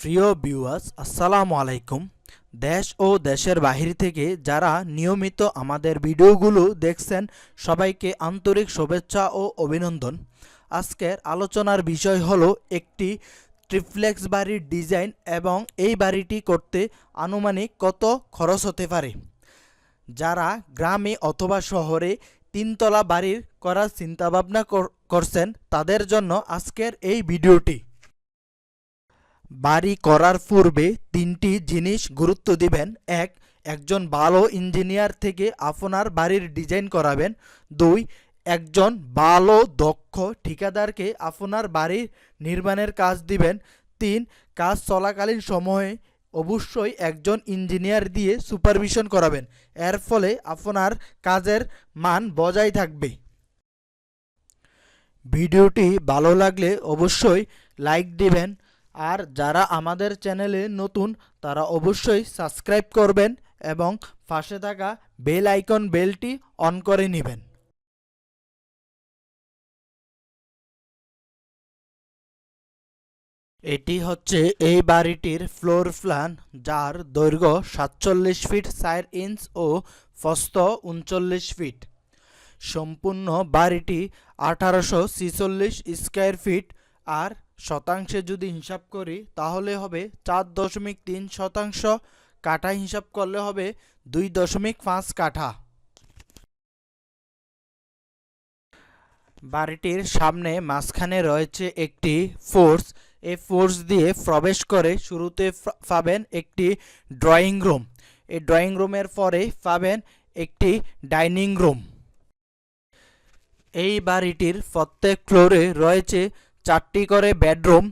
প্রিয় ভিউয়ার্স আসসালামু আলাইকুম। দেশ ও দেশের বাহির থেকে যারা নিয়মিত আমাদের ভিডিওগুলো দেখছেন, সবাইকে আন্তরিক শুভেচ্ছা ও অভিনন্দন। আজকের আলোচনার বিষয় হলো একটি ট্রিপ্লেক্স বাড়ির ডিজাইন এবং এই বাড়িটি করতে আনুমানিক কত খরচ হতে পারে। যারা গ্রামে অথবা শহরে তিনতলা বাড়ির করার চিন্তাভাবনা কর- করছেন, তাদের জন্য আজকের এই ভিডিওটি। বাড়ি করার পূর্বে তিনটি জিনিস গুরুত্ব দিবেন। এক, একজন ভালো ইঞ্জিনিয়ার থেকে আপনার বাড়ির ডিজাইন করাবেন। দুই, একজন ভালো, দক্ষ ঠিকাদারকে আপনার বাড়ির নির্মাণের কাজ দিবেন। তিন, কাজ চলাকালীন সময়ে অবশ্যই একজন ইঞ্জিনিয়ার দিয়ে সুপারভিশন করাবেন। এর ফলে আপনার কাজের মান বজায় থাকবে। ভিডিওটি ভালো লাগলে অবশ্যই লাইক দিবেন আর যারা আমাদের চ্যানেলে নতুন, তারা অবশ্যই সাবস্ক্রাইব করবেন এবং পাশে থাকা বেল আইকন, বেলটি অন করে নেবেন। এটি হচ্ছে এই বাড়িটির ফ্লোর প্ল্যান, যার দৈর্ঘ্য সাতচল্লিশ ফিট চার ইঞ্চ ও ফস্ত উনচল্লিশ ফিট। সম্পূর্ণ বাড়িটি আঠারোশো ছিচল্লিশ স্কোয়ার ফিট আর শতাংশে যদি হিসাব করি, তাহলে হবে চার দশমিক তিন শতাংশ কাঠা হিসাব করলে হবে দুই দশমিক পাঁচ কাঠা। বাড়িটির সামনে মাঝখানে রয়েছে একটি ফোর্স। এই ফোর্স দিয়ে প্রবেশ করে শুরুতে পাবেন একটি ড্রয়িং রুম। এই ড্রয়িং রুমের পরে পাবেন একটি ডাইনিং রুম। এই বাড়িটির প্রত্যেক ফ্লোরে রয়েছে চারটি করে বেডরুম,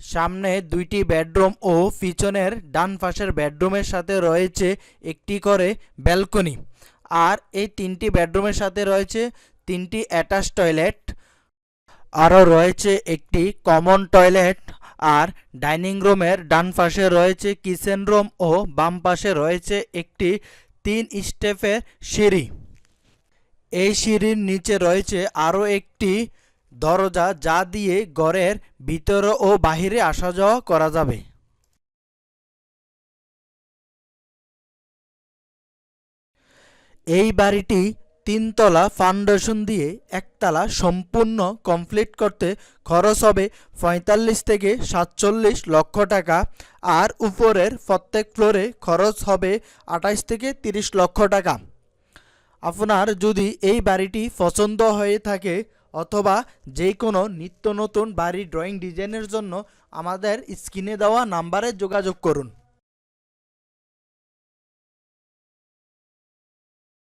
সামনে দুইটি বেডরুম ও পিছনের ডান পাশের বেডরুমের সাথে রয়েছে একটি করে ব্যালকনি। আর এই তিনটি বেডরুমের সাথে রয়েছে তিনটি অ্যাটাচ টয়লেট। আরও রয়েছে একটি কমন টয়লেট। আর ডাইনিং রুমের ডান পাশে রয়েছে কিচেন রুম ও বাম পাশে রয়েছে একটি তিন স্টেপের সিঁড়ি। এই সিঁড়ির নিচে রয়েছে আরও একটি দরজা যা দিয়ে ঘরের ভিতরে ও বাহিরে আসা যাওয়া করা যাবে। এই বাড়িটি তিনতলা ফাউন্ডেশন দিয়ে একতলা সম্পূর্ণ কমপ্লিট করতে খরচ হবে পঁয়তাল্লিশ থেকে সাতচল্লিশ লক্ষ টাকা আর উপরের প্রত্যেক ফ্লোরে খরচ হবে আঠাশ থেকে তিরিশ লক্ষ টাকা। আপনার যদি এই বাড়িটি পছন্দ হয়ে থাকে অথবা যে কোনো নিত্য নতুন বাড়ি ড্রয়িং ডিজাইনের জন্য আমাদের স্ক্রিনে দেওয়া নাম্বারে যোগাযোগ করুন।